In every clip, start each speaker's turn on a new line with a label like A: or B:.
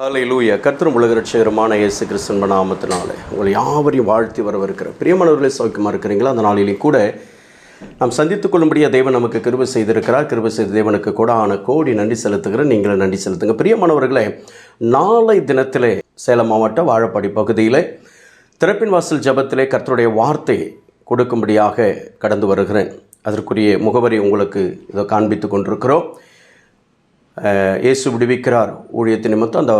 A: ஹalleluya. கர்த்தரும் உலக ரட்சகருமான இயேசு கிறிஸ்தன் நாமத்தினாலே உங்களை யாவரையும் வாழ்த்தி வரவிருக்கிற பிரியமானவர்களே சௌக்கியமாக இருக்கிறீங்களா? அந்த நாளிலே கூட நாம் சந்தித்துக் கொள்ளும்படியாக தேவன் நமக்கு கிருபை செய்திருக்கிறார். கிருபை செய்த தேவனுக்கு கூட ஆன கோடி நன்றி செலுத்துகிறேன். நீங்களும் நன்றி செலுத்துங்க. பிரியமானவர்களே நாளை தினத்திலே சேலம் மாவட்ட வாழப்பாடி பகுதியிலே திறப்பின் வாசல் ஜபத்திலே கர்த்தருடைய வார்த்தை கொடுக்கும்படியாக கடந்து வருகிறேன். அதற்குரிய முகவரி உங்களுக்கு இதை காண்பித்து கொண்டிருக்கிறோம். இயேசு விடுவிக்கிறார். ஊழியத்தின் நிமித்தம் அந்த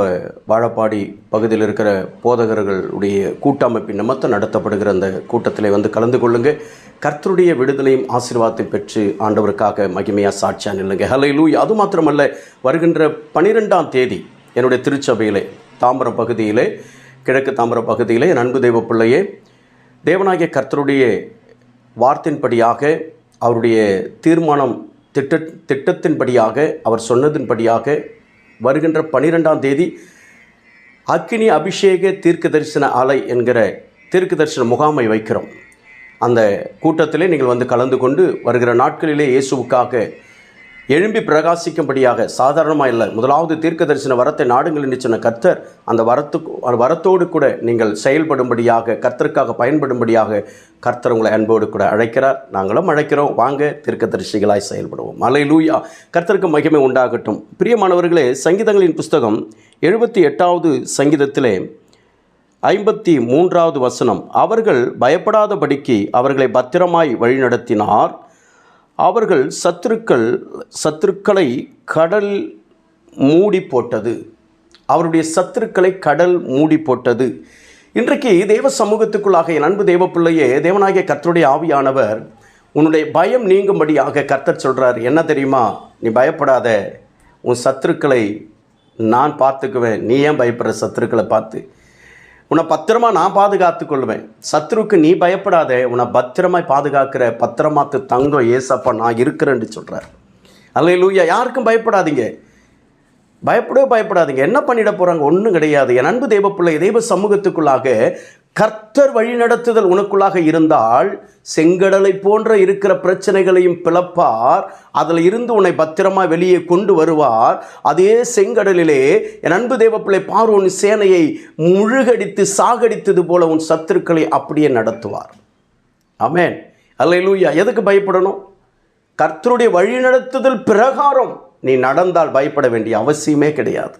A: வாழப்பாடி பகுதியில் இருக்கிற போதகர்களுடைய கூட்டமைப்பின் நிமித்தம் நடத்தப்படுகிற அந்த கூட்டத்தில் வந்து கலந்து கொள்ளுங்கள் கர்த்தருடைய விடுதலையும் ஆசீர்வாதத்தை பெற்று ஆண்டவருக்காக மகிமையாக சாட்சியாக நில்லுங்க. ஹலை லூய் அது மாத்திரமல்ல வருகின்ற பனிரெண்டாம் தேதி என்னுடைய திருச்சபையிலே தாம்பரம் பகுதியிலே கிழக்கு தாம்பரம் பகுதியிலே என் அன்பு தெய்வ பிள்ளையே தேவநாயக கர்த்தருடைய வார்த்தையின்படியாக அவருடைய தீர்மானம் திட்ட திட்டத்தின்படியாக அவர் சொன்னதின்படியாக வருகின்ற பனிரெண்டாம் தேதி அக்கினி அபிஷேக தீர்க்க தரிசன ஆலை என்கிற தீர்க்க தரிசன முகாமை வைக்கிறோம். அந்த கூட்டத்திலே நீங்கள் வந்து கலந்து கொண்டு வருகிற நாட்களிலே இயேசுவுக்காக எழும்பி பிரகாசிக்கும்படியாக சாதாரணமாக இல்லை முதலாவது தீர்க்க தரிசன வரத்தை நாடுங்கள் என்று சொன்ன கர்த்தர் அந்த வரத்துக்கு வரத்தோடு கூட நீங்கள் செயல்படும்படியாக கர்த்தருக்காக பயன்படும்படியாக கர்த்தர் உங்களை அன்போடு கூட அழைக்கிறார். நாங்களும் அழைக்கிறோம். வாங்க தீர்க்க தரிசிகளாய் செயல்படுவோம். மலை லூயா கர்த்தருக்கு மகிமை உண்டாகட்டும். பிரியமானவர்களே சங்கீதங்களின் புஸ்தகம் எழுபத்தி எட்டாவது சங்கீதத்திலே ஐம்பத்தி மூன்றாவது வசனம். அவர்கள் பயப்படாதபடிக்கு அவர்களை பத்திரமாய் வழிநடத்தினார். அவர்கள் சத்துருக்கள் சத்துருக்களை கடல் மூடி போட்டது. அவருடைய சத்துருக்களை கடல் மூடி போட்டது. இன்றைக்கு தேவ சமூகத்துக்குள்ளாக என் அன்பு தேவ பிள்ளையே தேவனாகிய கர்த்தருடைய ஆவியானவர் உன்னுடைய பயம் நீங்கும்படியாக கர்த்தர் சொல்கிறார் என்ன தெரியுமா? நீ பயப்படாத. உன் சத்துருக்களை நான் பார்த்துக்குவேன். நீ ஏன் பயப்படுற சத்துருக்களை பார்த்து? உன்னை பத்திரமா நான் பாதுகாத்து கொள்வேன். சத்ருக்கு நீ பயப்படாத உன்னை பத்திரமாய் பாதுகாக்கிற பத்திரமாத்து தங்கம் ஏசப்பா நான் இருக்கிறேன்னு சொல்கிறார் அல்ல லூயா யாருக்கும் பயப்படாதீங்க. பயப்படவே பயப்படாதீங்க. என்ன பண்ணிட போகிறாங்க ஒன்றும் கிடையாது. என் அன்பு தெய்வ பிள்ளை தெய்வ சமூகத்துக்குள்ளாக கர்த்தர் வழிநடத்துதல் உனக்குள்ளாக இருந்தால் செங்கடலை போன்ற இருக்கிற பிரச்சனைகளையும் பிளப்பார். அதில் இருந்து உன்னை பத்திரமா வெளியே கொண்டு வருவார். அதே செங்கடலிலே என் அன்பு தேவப்பிள்ளை பிள்ளை பார் உன் சேனையை முழுகடித்து சாகடித்தது போல உன் சத்துருக்களை அப்படியே நடத்துவார். ஆமேன். அல்ல லூயா எதுக்கு பயப்படணும்? கர்த்தருடைய வழிநடத்துதல் பிரகாரம் நீ நடந்தால் பயப்பட வேண்டிய அவசியமே கிடையாது.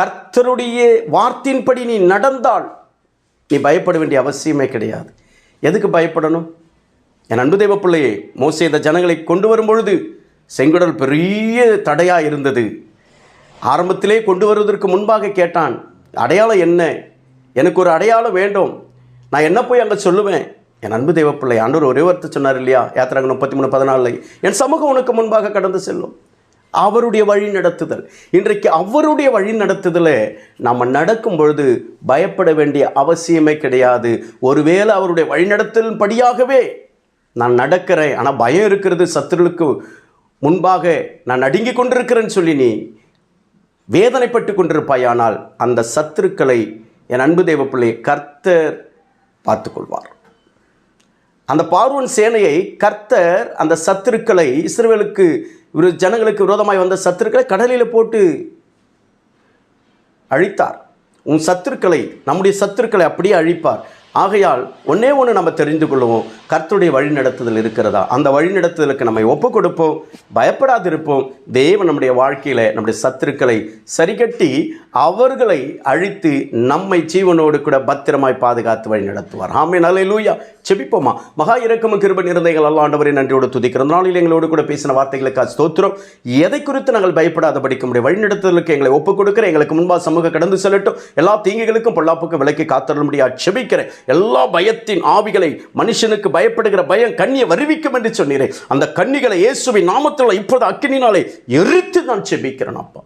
A: கர்த்தருடைய வார்த்தையின்படி நீ நடந்தால் நீ பயப்பட வேண்டிய அவசியமே கிடையாது. எதுக்கு பயப்படணும்? என் அன்பு தெய்வ பிள்ளையே மோசே இந்த ஜனங்களை கொண்டு வரும்பொழுது செங்குடல் பெரிய தடையாக இருந்தது. ஆரம்பத்திலே கொண்டு வருவதற்கு முன்பாக கேட்டான் அடையாளம் என்ன? எனக்கு ஒரு அடையாளம் வேண்டும். நான் என்ன போய் அங்கே சொல்லுவேன்? என் அன்பு தெய்வ பிள்ளை ஆண்டவர் ஒரே ஒருத்தர் சொன்னார் இல்லையா? யாத்திராங்க முப்பத்தி மூணு பதினாலில் என் சமூகம் உனக்கு முன்பாக கடந்து செல்லும். அவருடைய வழி நடத்துதல். இன்றைக்கு அவருடைய வழி நடத்துதலை நம்ம நடக்கும் பொழுது பயப்பட வேண்டிய அவசியமே கிடையாது. ஒருவேளை அவருடைய வழிநடத்தலின் படியாகவே நான் நடக்கிறேன். ஆனால் பயம் இருக்கிறது சத்துருளுக்கு முன்பாக நான் நடுங்கி கொண்டிருக்கிறேன்னு சொல்லி நீ வேதனைப்பட்டு கொண்டிருப்பாயானால் அந்த சத்துருக்களை என் அன்பு தெய்வ பிள்ளை கர்த்தர் பார்த்துக்கொள்வார் அந்த பார்வன் சேனையை கர்த்தர் அந்த சத்துருக்களை இஸ்ரேலுக்கு இவர் ஜனங்களுக்கு விரோதமாய் வந்த சத்துருக்களை கடலில் போட்டு அழித்தார். உன் சத்துருக்களை நம்முடைய சத்துருக்களை அப்படியே அழிப்பார். ஆகையால் ஒன்றே ஒன்று நம்ம தெரிந்து கொள்வோம். கர்த்தருடைய வழிநடத்துதல் இருக்கிறதா? அந்த வழிநடத்துதலுக்கு நம்மை ஒப்பு கொடுப்போம். பயப்படாதிருப்போம். தேவன் நம்முடைய வாழ்க்கையில் நம்முடைய சத்துருக்களை சரிகட்டி அவர்களை அழித்து நம்மை ஜீவனோடு கூட பத்திரமாய் பாதுகாத்து வழி நடத்துவார். ஆமே நல்ல லூயா செபிப்போமா மகா இறக்கமும் கிருப நிறந்தைகள் அல்ல ஆண்டவரை நன்றியோடு துதிக்கிற நாளில் எங்களோடு கூட பேசின வார்த்தைகளுக்கு ஸ்தோத்திரம். எதை குறித்து நாங்கள் பயப்படாத படிக்க முடியும் வழிநடத்துதலுக்கு எங்களை ஒப்புக் கொடுக்கிற எங்களுக்கு முன்பாக சமூக கடந்து செல்லட்டும். எல்லா தீங்குகளுக்கும் பொல்லாப்புக்கும் விலக்கி காத்தருள் முடியா செபிக்கிறேன் எல்லா பயத்தின் ஆவிகளை மனுஷனுக்கு பயப்படுகிற பயம் கண்ணியை வருவிக்கும் என்று சொன்னீரே. அந்த கண்ணிகளை இயேசுவின் நாமத்தில் இப்போது அக்கினினாலே எரித்து நான் செபிக்கிறேன் அப்பா.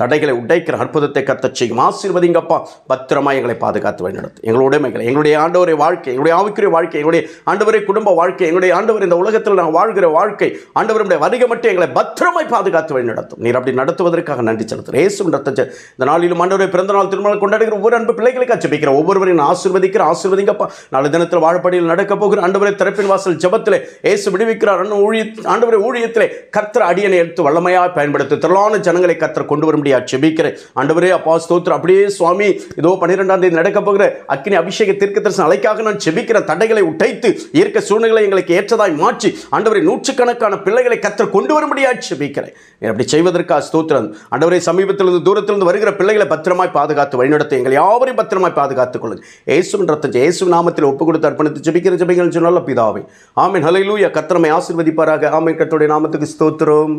A: தடைகளை உடைக்கிற அற்புதத்தை கத்தச் செய்யும். ஆசீர்வதிங்கப்பா பத்திரமா எங்களை பாதுகாத்து வழிநடத்து. எங்களுடைய உடைமைகளை எங்களுடைய ஆண்டவரை வாழ்க்கை எங்களுடைய ஆவிக்குரிய வாழ்க்கை எங்களுடைய ஆண்டவரை குடும்ப வாழ்க்கை எங்களுடைய ஆண்டவர் இந்த உலகத்தில் நாங்கள் வாழ்கிற வாழ்க்கை ஆண்டவருடைய வருகை மட்டும் எங்களை பத்திரமாய் பாதுகாத்து வழிநடத்தும். நீர் அப்படி நடத்துவதற்காக நன்றி செலுத்துகிறேன் ஏசு நடத்த இந்த நாளிலும் ஆண்டவரை பிறந்த நாள் திருமணம் கொண்டாடுகிற ஒவ்வொரு அன்பு பிள்ளைகளுக்கு ஜெபிக்கிற ஒவ்வொருவரையும் ஆசீர்வதிக்கிற ஆசீர்வதிங்கப்பா நாலு தினத்தில் வாழப்படியில் நடக்க போகிற ஆண்டவரை திறப்பின் வாசல் ஜபத்தில் ஏசு விடுவிக்கிறார். அண்ணன் ஊழிய ஆண்டவரை ஊழியத்திலே கத்திர அடியனை எடுத்து வல்லமையாக பயன்படுத்தி. திரளான ஜனங்களை கத்திர கொண்டு வரும் முடியாது செபிக்கிறேன். ஆண்டவரே அப்பா ஸ்தோத்திரம். அப்படியே சுவாமி இதோ பன்னிரெண்டாம் தேதி நடக்க போகிற அக்னி அபிஷேக தீர்க்க தரிசன அலைக்காக நான் செபிக்கிற தடைகளை உடைத்து இயற்கை சூழ்நிலை எங்களுக்கு ஏற்றதாய் மாற்றி ஆண்டவரை நூற்றுக்கணக்கான பிள்ளைகளை கத்தர் கொண்டு வரும்படியாக செபிக்கிறேன். அப்படி செய்வதற்காக ஸ்தோத்திரம். ஆண்டவரை சமீபத்திலிருந்து தூரத்திலிருந்து வருகிற பிள்ளைகளை பத்திரமாய் பாதுகாத்து வழிநடத்த எங்கள் யாவரையும் பத்திரமாய் பாதுகாத்துக் கொள்ளுங்கள். இயேசுவின் ரத்தம் இயேசு நாமத்தில் ஒப்பு கொடுத்து அர்ப்பணித்து ஜெபிக்கிற ஜெபிங்கள் சொன்னால் பிதாவே. ஆமென். ஹalleluya. கத்திரமை ஆசிர்வதிப்பாராக. ஆமென். கத்தோடைய நாமத்துக்கு ஸ்தோத்திரம்.